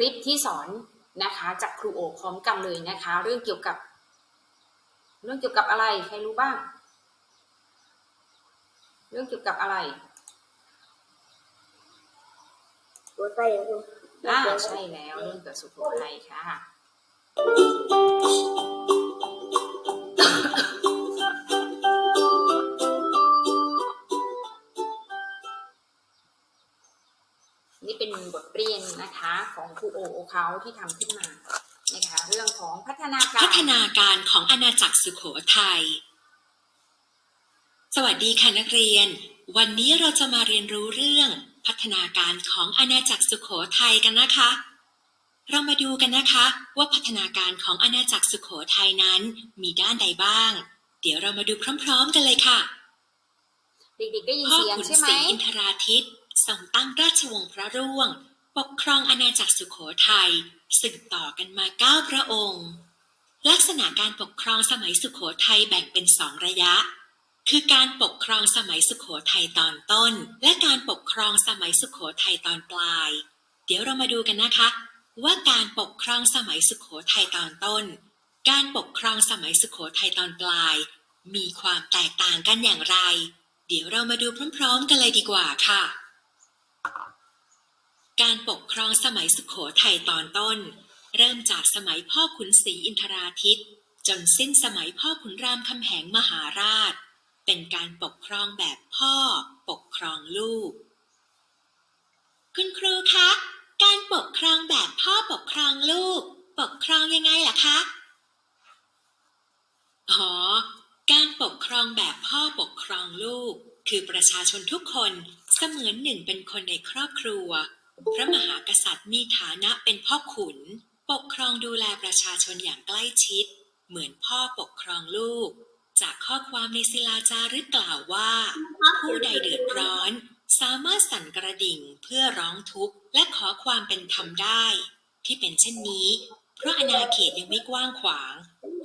คลิปที่สอนนะคะ จากครูโอพร้อมกันเลยนะคะ เรื่องเกี่ยวกับ เรื่องเกี่ยวกับอะไรใครรู้บ้าง เรื่องเกี่ยวกับอะไรตัวไส้คุณอ่าใช่แล้วเรื่องเกี่ยวกับสุโขทัยค่ะ นี่เป็นบทเรียนนะคะของครูโอโอเขาที่ทำขึ้นมานะคะเรื่องของพัฒนาการ พัฒนาการของอาณาจักรสุโขทัย สวัสดีค่ะนักเรียน วันนี้เราจะมาเรียนรู้เรื่อง พัฒนาการของอาณาจักรสุโขทัยกันนะคะ เรามาดูกันนะคะ ว่าพัฒนาการของอาณาจักรสุโขทัยนั้นมีด้านใดบ้าง เดี๋ยวเรามาดูพร้อม ๆ กันเลยค่ะ เด็กๆได้ยินพ่อเสียงขุนใช่ไหมศรีอินทราทิตท รงตั้งราชวงศ์พระร่วง ปกครองอาณาจักรสุโขทัยสืบต่อกันมาเก้าพระองค์ ลักษณะการปกครองสมัยสุโขทัยแบ่งเป็นสองระยะ คือการปกครองสมัยสุโขทัยตอนต้น และการปกครองสมัยสุโขทัยตอนปลาย เดี๋ยวเรามาดูกันนะคะ ว่าการปกครองสมัยสุโขทัยตอนต้น การปกครองสมัยสุโขทัยตอนปลาย มีความแตกต่างกันอย่างไร เดี๋ยวเรามาดูพร้อม ๆ กันเลยดีกว่าค่ะ การปกครองสมัยสุขโขทัยตอนต้น เริ่มจากสมัยพ่อขุนศรีอินทราทิต จนสิ้นสมัยพ่อขุนรามคำแหงมหาราช เป็นการปกครองแบบพ่อ ปกครองลูก คุณครูคะ การปกครองแบบพ่อปกครองลูก ปกครองยังไงล่ะคะอ๋อการปกครองแบบพ่อปกครองลูก คือประชาชนทุกคนเสมือนหนึ่งเป็นคนในครอบครัว พระมหากษัตริย์มีฐานะเป็นพ่อขุน ปกครองดูแลประชาชนอย่างใกล้ชิด เหมือนพ่อปกครองลูก จากข้อความในศิลาจารึกกล่าวว่า ผู้ใดเดือดร้อน สามารถสั่นกระดิ่งเพื่อร้องทุกข์และขอความเป็นธรรมได้ ที่เป็นเช่นนี้ เพราะอาณาเขตยังไม่กว้างขวาง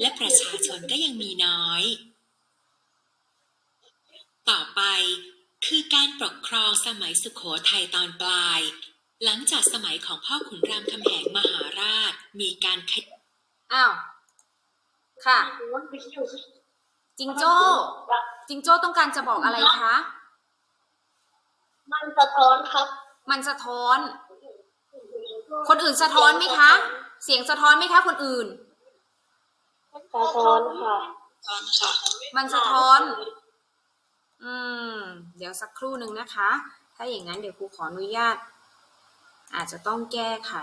และประชาชนก็ยังมีน้อย ต่อไปคือการปกครองสมัยสุขโขทัยตอนปลาย หลังจากสมัยของพ่อขุนรามคำแหงมหาราช มีการขยอ้าว ค่ะ จิงโจ้ จิงโจ้ต้องการจะบอกอะไรคะ มันสะท้อนครับ มันสะท้อน คนอื่นสะท้อนไหมคะ เสียงสะท้อนไหมคะ คนอื่น สะท้อนค่ะ มันสะท้อน อืม เดี๋ยวสักครู่หนึ่งนะคะ ถ้าอย่างนั้นเดี๋ยวครูขออนุญาต อาจจะต้องแก้ไข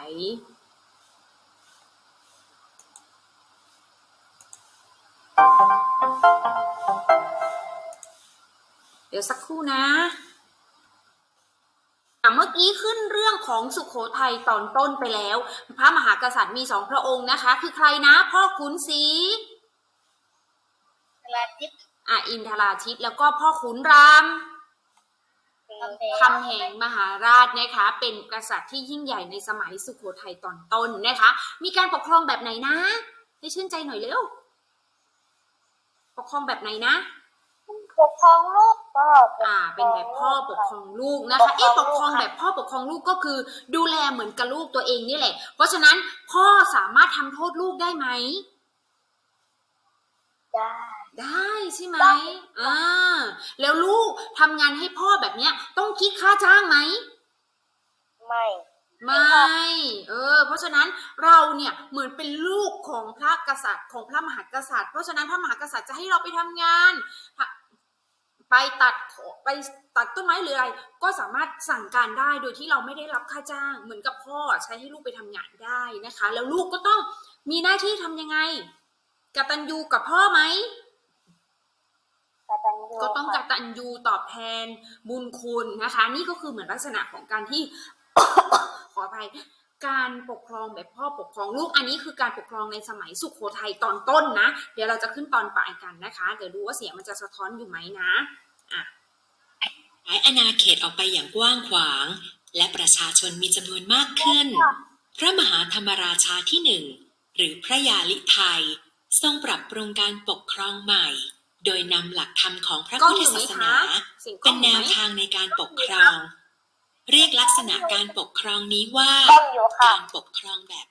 เดี๋ยวสักครู่นะอะเมื่อกี้ขึ้นเรื่องของสุขโขทัยตอนต้นไปแล้ว พระมหากษัตริย์มีสองพระองค์นะคะ คือใครนะพ่อขุนศรีเวลาทิศอะอินทราชิตแล้วก็พ่อขุนราม คำแหงมหาราชนะคะเป็นกษัตริย์ที่ยิ่งใหญ่ในสมัยสุโขทัยตอนต้นนะคะ มีการปกครองแบบไหนนะ ให้ชื่นใจหน่อยเร็ว ปกครองแบบไหนนะ ปกครองลูกก็อ่า เป็นแบบพ่อปกครองลูกนะคะ เอ๊ะปกครองแบบพ่อปกครองลูกก็คือ ดูแลเหมือนกับลูกตัวเองนี่แหละ เพราะฉะนั้นพ่อสามารถทำโทษลูกได้ไหมได้ ได้ใช่ไหมอ่าแล้วลูกทำงานให้พ่อแบบเนี้ย ต้องคิดค่าจ้างไหม ไม่ ไม่ เออ เพราะฉะนั้นเราเนี่ยเหมือนเป็นลูกของพระกษัตริย์ของพระมหากษัตริย์ เพราะฉะนั้นพระมหากษัตริย์จะให้เราไปทำงานไปตัดไปตัดต้นไม้หรืออะไร ก็สามารถสั่งการได้โดยที่เราไม่ได้รับค่าจ้าง เหมือนกับพ่อใช้ให้ลูกไปทำงานได้นะคะ แล้วลูกก็ต้องมีหน้าที่ทำยังไงกตัญญูกับพ่อไหมก ตัญญูก็ต้องกตัญญูตอบแทนบุญคุณนะคะ นี่ก็คือเหมือนลักษณะของการที่ขออภัยการปกครองแบบพ่อปกครองลูกอันนี้คือการปกครองในสมัยสุขโขทัยตอนต้นนะ เดี๋ยวเราจะขึ้นตอนปลายกันนะคะเดี๋ยวดูว่าเสียงมันจะสะท้อนอยู่ไหมนะขยอาณาเขตออกไปอย่างกว้างขวาง และประชาชนมีจำนวนมากขึ้น พระมหาธรรมราชาที่หนึ่งหรือพระยาลิไทย ทรงปรับปรุงการปกครองใหม่ โดยนำหลักธรรมของพระกล้องพุทธอยู่ไหมศาสคะนาเสียงกล้เป็องนอแนยู่วไหมทางในการปกครอง เรียกลักษณะการปกครองนี้ว่าต้องอยู่ค่ะการปกครองแบบ